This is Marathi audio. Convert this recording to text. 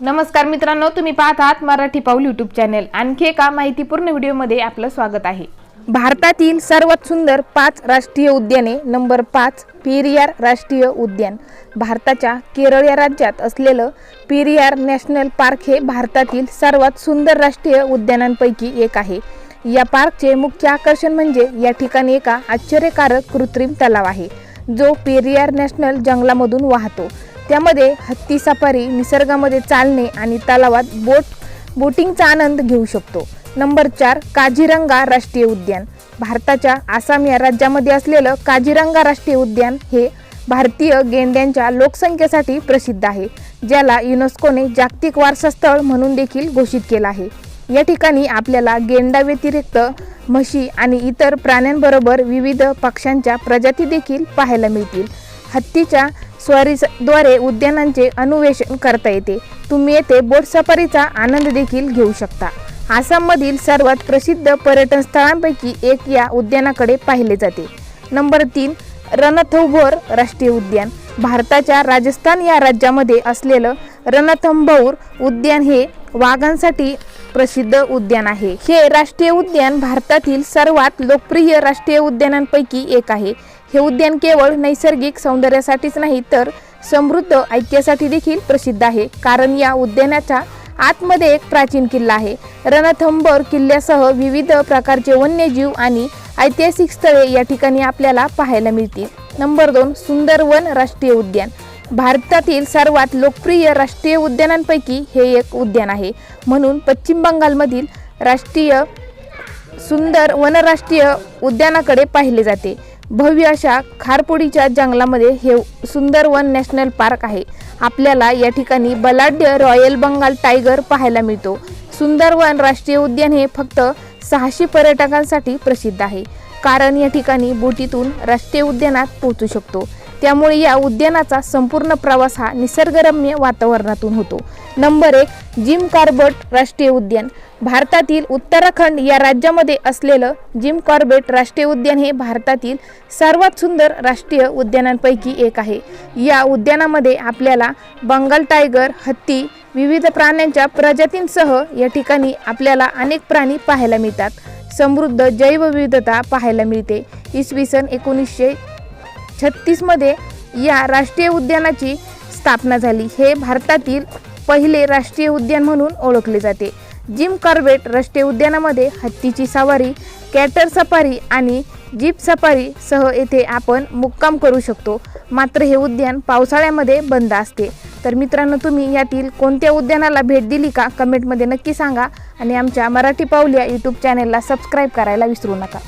नमस्कार मित्रांनो तुम्ही पाहत आहात मराठी पाऊल यूट्यूब चॅनेल आणखी एका माहितीपूर्ण व्हिडिओमध्ये आपलं स्वागत आहे. भारतातील सर्वात सुंदर पाच राष्ट्रीय उद्याने नंबर पाच पेरियार राष्ट्रीय उद्यान. भारताच्या केरळ या राज्यात असलेलं पेरियार नॅशनल पार्क हे भारतातील सर्वात सुंदर राष्ट्रीय उद्यानांपैकी एक आहे. या पार्कचे मुख्य आकर्षण म्हणजे या ठिकाणी एका आश्चर्यकारक कृत्रिम तलाव आहे जो पेरियार नॅशनल जंगलामधून वाहतो. त्यामध्ये हत्ती सफारी निसर्गामध्ये चालणे आणि तलावात बोट बोटिंगचा आनंद घेऊ शकतो. नंबर चार काझीरंगा राष्ट्रीय उद्यान. भारताच्या आसाम या राज्यामध्ये असलेलं काझीरंगा राष्ट्रीय उद्यान हे भारतीय गेंड्यांच्या लोकसंख्येसाठी प्रसिद्ध आहे ज्याला युनेस्कोने जागतिक वारसा स्थळ म्हणून देखील घोषित केलं आहे. या ठिकाणी आपल्याला गेंडा व्यतिरिक्त म्हशी आणि इतर प्राण्यांबरोबर विविध पक्ष्यांच्या प्रजाती देखील पाहायला मिळतील. हत्तीच्या स्वारीद्वारे उद्यानांचे अनुवेशन करता येते. तुम्ही येथे बोट सफारीचा आनंद देखील घेऊ शकता. आसाममधील सर्वात प्रसिद्ध पर्यटन स्थळांपैकी एक या उद्यानाकडे पाहिले जाते. नंबर तीन रणथंभोर राष्ट्रीय उद्यान. भारताच्या राजस्थान या राज्यामध्ये असलेलं रणथंभौर उद्यान हे वाघांसाठी प्रसिद्ध उद्यान आहे. हे राष्ट्रीय उद्यान भारतातील सर्वात लोकप्रिय राष्ट्रीय उद्यानांपैकी एक आहे. हे उद्यान केवळ नैसर्गिक सौंदर्यासाठीच नाही तर समृद्ध ऐक्यासाठी देखील प्रसिद्ध आहे. कारण या उद्यानाच्या आतमध्ये एक प्राचीन किल्ला आहे. रणथंबर किल्ल्यासह विविध प्रकारचे वन्यजीव आणि ऐतिहासिक स्थळे या ठिकाणी आपल्याला पाहायला मिळतील. नंबर दोन सुंदरवन राष्ट्रीय उद्यान. भारतातील सर्वात लोकप्रिय राष्ट्रीय उद्यानांपैकी हे एक उद्यान आहे. म्हणून पश्चिम बंगालमधील राष्ट्रीय सुंदर वनराष्ट्रीय उद्यानाकडे पाहिले जाते. भव्य अशा खारपुडीच्या जंगलामध्ये हे सुंदर वन नॅशनल पार्क आहे. आपल्याला या ठिकाणी बलाढ्य रॉयल बंगाल टायगर पाहायला मिळतो. सुंदरवन राष्ट्रीय उद्यान हे फक्त सहाशे पर्यटकांसाठी प्रसिद्ध आहे. कारण या ठिकाणी बोटीतून राष्ट्रीय उद्यानात पोहोचू शकतो. त्यामुळे या उद्यानाचा संपूर्ण प्रवास हा निसर्गरम्य वातावरणातून होतो. नंबर एक जिम कार्बेट राष्ट्रीय उद्यान. भारतातील उत्तराखंड या राज्यामध्ये असलेलं जिम कॉर्बेट राष्ट्रीय उद्यान हे भारतातील सर्वात सुंदर राष्ट्रीय उद्यानांपैकी एक आहे. या उद्यानामध्ये आपल्याला बंगाल टायगर हत्ती विविध प्राण्यांच्या प्रजातींसह या ठिकाणी आपल्याला अनेक प्राणी पाहायला मिळतात. समृद्ध जैवविविधता पाहायला मिळते. इसवी सन एकोणीसशे छत्तीसमध्ये या राष्ट्रीय उद्यानाची स्थापना झाली. हे भारतातील पहिले राष्ट्रीय उद्यान म्हणून ओळखले जाते. जिम कॉर्बेट राष्ट्रीय उद्यानामध्ये हत्तीची सवारी कॅटर सफारी आणि जीप सफारी सह येथे आपण मुक्काम करू शकतो. मात्र हे उद्यान पावसाळ्यामध्ये बंद असते. तर मित्रांनो तुम्ही यातील कोणत्या उद्यानाला भेट दिली का? कमेंटमध्ये नक्की सांगा आणि आमच्या मराठी पाऊल या यूट्यूब चॅनेलला सबस्क्राईब करायला विसरू नका.